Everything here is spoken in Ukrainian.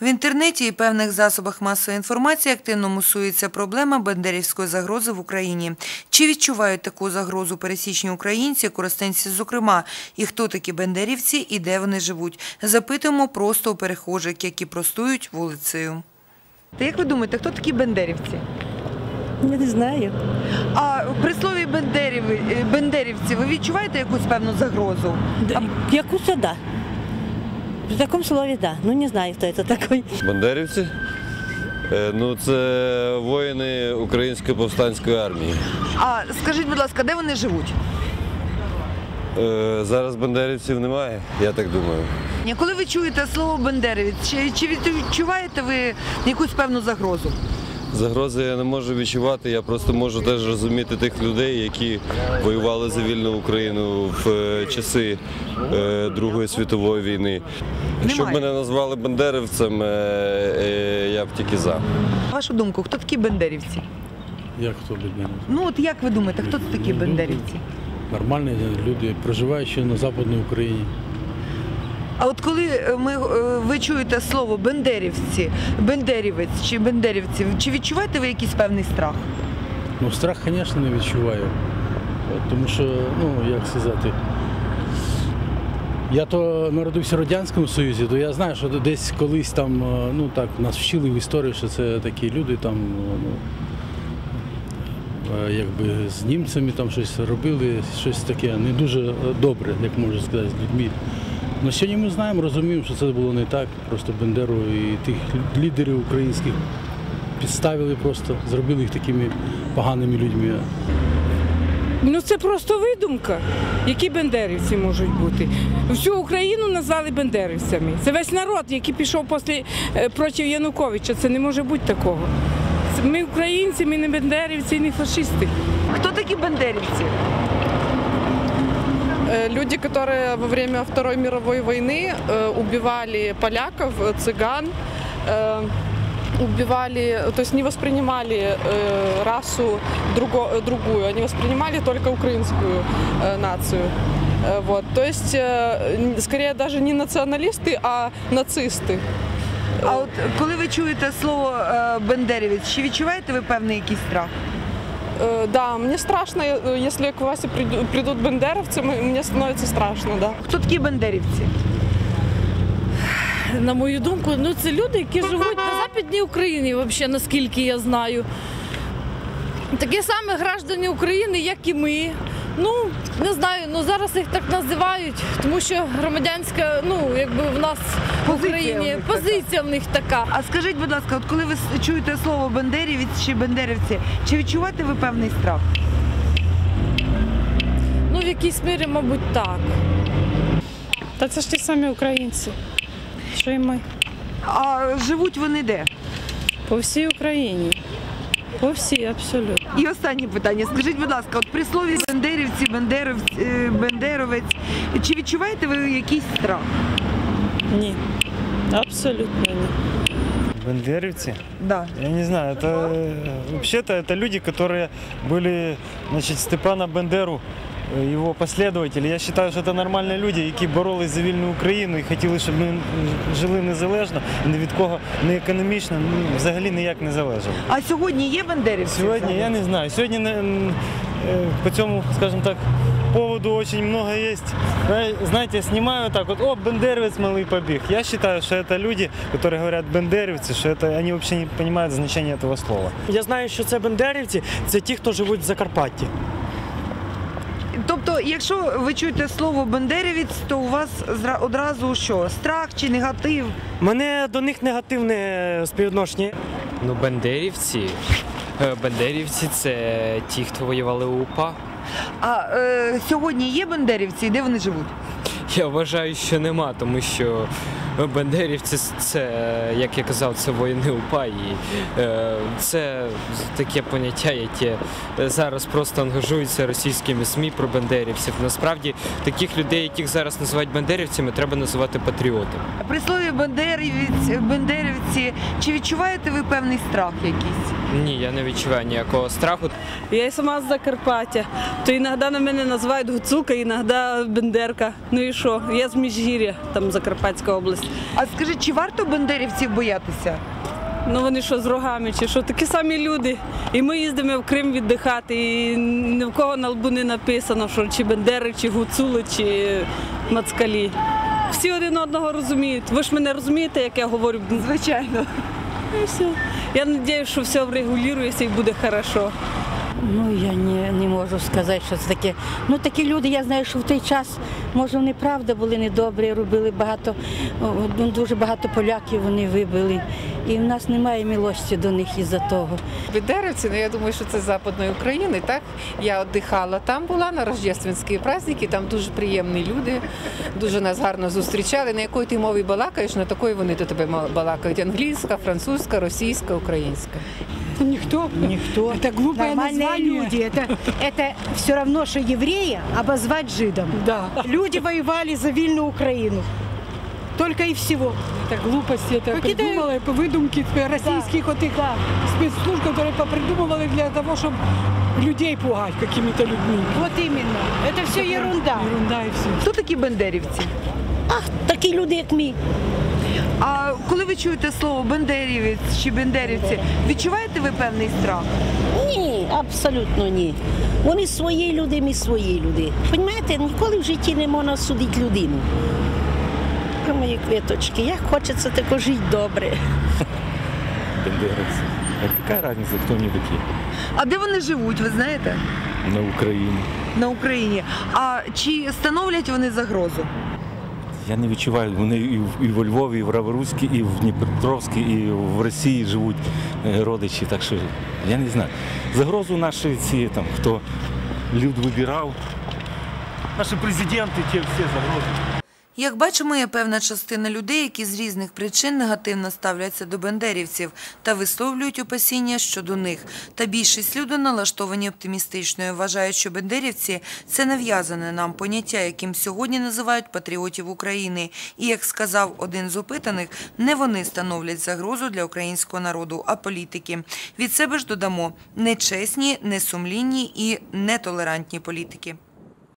В інтернеті і певних засобах масової інформації активно мусується проблема бендерівської загрози в Україні. Чи відчувають таку загрозу пересічні українці, користенці зокрема, і хто такі бендерівці і де вони живуть? Запитуємо просто у перехожих, які простують вулицею. Та як ви думаєте, хто такі бендерівці? Я не знаю. А при слові бендерівці ви відчуваєте якусь певну загрозу? Якусь да. В такому слові, да. Ну не знаю, хто це такий. Бандерівці? Е, Ну, це воїни Української повстанської армії. А скажіть, будь ласка, де вони живуть? Е, Зараз бандерівців немає, я так думаю. Коли ви чуєте слово бандерівець, чи, чи відчуваєте ви якусь певну загрозу? Загрози я не можу відчувати, я просто можу теж розуміти тих людей, які воювали за вільну Україну в е, часи е, Другої світової війни. Щоб Немає. мене назвали бандерівцем, е, я б тільки за. Вашу думку, хто такі бендерівці? Як хто людина? Ну от як ви думаєте, хто це такі бендерівці? Нормальні люди, проживаючи на Западній Україні. А от коли е, ми, е, ви чуєте слово бендерівці, бендерівець чи бендерівці, чи відчуваєте ви якийсь певний страх? Ну, страх, звісно, не відчуваю. Тому що, ну, як сказати, я то народився в Радянському Союзі, то я знаю, що десь колись там, е, ну так, нас вчили в історії, що це такі люди там, ну, якби з німцями там щось робили, щось таке не дуже добре, як можна сказати, з людьми. Ну, сьогодні ми знаємо, розуміємо, що це було не так. Просто Бендеру і тих лідерів українських підставили просто, зробили їх такими поганими людьми. Ну це просто видумка. Які бендерівці можуть бути? Всю Україну назвали бендерівцями. Це весь народ, який пішов після, е, проти Януковича. Це не може бути такого. Ми українці, ми не бендерівці, не фашисти. Хто такі бендерівці? Э, Люди, которые во время Второй мировой войны э, убивали поляков, э, цыган, э, убивали, то есть не воспринимали э, расу друго- э, другую, они воспринимали только украинскую э, нацию. Э, Вот. То есть, э, н- скорее даже не националисты, а нацисты. А от коли ви чуєте слово е, бендерівець, чи відчуваєте ви певний якийсь страх? Э, Да, мне страшно, э, если к Васе приду- придут бендеровцы, м- мне становится страшно, да. Хто такі бендерівці? На мою думку, ну це люди, які живуть на Западній Україні, взагалі, наскільки я знаю. Такі самі граждані України, як і ми. Ну, не знаю, ну зараз їх так називають, тому що громадянська, ну, якби в нас в Позиція в Україні них позиція в них така. А скажіть, будь ласка, от коли ви чуєте слово бендерівець чи бендерівці, чи відчуваєте ви певний страх? Ну, в якійсь мірі, мабуть, так. Та це ж ті самі українці. Що і ми? А живуть вони де? По всій Україні. По всій, абсолютно. І останнє питання. Скажіть, будь ласка, от при слові бендерівці, бендеровці, е, бендеровець, чи відчуваєте ви якийсь страх? Ні. Абсолютно ні. Бандеровцы? Да. Я не знаю, это э, вообще-то это люди, которые были, значит, Степана Бендеру, э, его последователи. Я считаю, що це нормальні люди, які боролись за вільну Україну і хотіли, щоб ми м, жили незалежно, і ні від кого не економічно, ну, взагалі ніяк не залежали. А сьогодні є бендерівці? Сьогодні я не знаю. Сьогодні не- м, е, по цьому, скажем так, поводу очень много есть. Зна- Знаете, снимаю так вот, о, бендеровец малый побег. Я считаю, что это люди, которые говорят бендеровцы, что это они вообще не понимают значение этого слова. Я знаю, що це бендерівці, це ті, хто живуть в Закарпатті. Тобто, якщо ви чуєте слово бендерівець, то у вас зра- одразу що? Страх чи негатив? Мене до них негативне співвідношення. Ну, бандерівці. Бендерівці Бандерівці це ті, хто воювали у УПА. А е, сьогодні є бендерівці і де вони живуть? Я вважаю, що нема, тому що бандерівці це, як я казав, це воїни УПА. І е, це таке поняття, яке зараз просто ангажується російськими СМІ про бандерівців. Насправді таких людей, яких зараз називають бандерівцями, треба називати патріотами. При слові бендерівець, бендерівці, чи відчуваєте ви певний страх якийсь? Ні, я не відчуваю ніякого страху. Я і сама з Закарпаття. То іноді на мене називають Гуцука, іноді Бендерка. Ну і що? Я з Міжгір'я, там Закарпатська область. А скажіть, чи варто бендерівців боятися? Ну вони що з рогами, чи що? Такі самі люди. І ми їздимо в Крим віддихати, і ні в кого на лбу не написано, що чи Бендери, чи Гуцули, чи Мацкалі. Всі один одного розуміють. Ви ж мене розумієте, як я говорю? Звичайно. І все. Я сподіваюся, що все врегулюється і буде добре. Ну я не, не можу сказати, що це таке. Ну такі люди, я знаю, що в той час, може, вони правда були недобрі, робили багато, ну, дуже багато поляків вони вибили І в нас немає милості до них із-за того. Бендерівці, ну я думаю, що це з Западної України. Так я віддихала там, була на рождественські праздники, там дуже приємні люди, дуже нас гарно зустрічали. На якої ти мові балакаєш, на такої вони до тебе ма- балакають. Англійська, французька, російська, українська. Никто. Ніхто. Это глупое Нормальные название. люди. Это, это все равно, что еврея обозвать жидом. Да. Люди воевали за вильную Украину. Только и всего. Это глупости, это Какие-то- придумали выдумки российских вот их спецслужб, которые попридумывали для того, чтобы людей пугать какими-то людьми. Вот именно. Это все ерунда. Ерунда и все. Хто такі бендерівці? Ах, такі люди, як ми. А коли ви чуєте слово бендерівець чи бендерівці, відчуваєте ви певний страх? Ні, абсолютно ні. Вони свої люди, ми свої люди. Понімаєте, ніколи в житті не можна судити людину. Про мої квіточки, як хочеться тако жити добре. Бендеровцы. А какая разница, кто они такие? А де вони живуть, ви знаєте? На Україні. На Україні. А чи становлять вони загрозу? Я не відчуваю. Вони і, в- і во Львові, і в Раворуцьку, і в Дніпропетровській, і в Росії живуть е, родичі. Так що я не знаю. Загрозу наші ці там, хто люд вибирав. Наші президенти, ті всі загрози. Як бачимо, є певна частина людей, які з різних причин негативно ставляться до бендерівців та висловлюють опасіння щодо них. Та більшість людей налаштовані оптимістично і вважають, що бендерівці – це нав'язане нам поняття, яким сьогодні називають патріотів України. І, як сказав один з опитаних, не вони становлять загрозу для українського народу, а політики. Від себе ж додамо – нечесні, несумлінні і нетолерантні політики.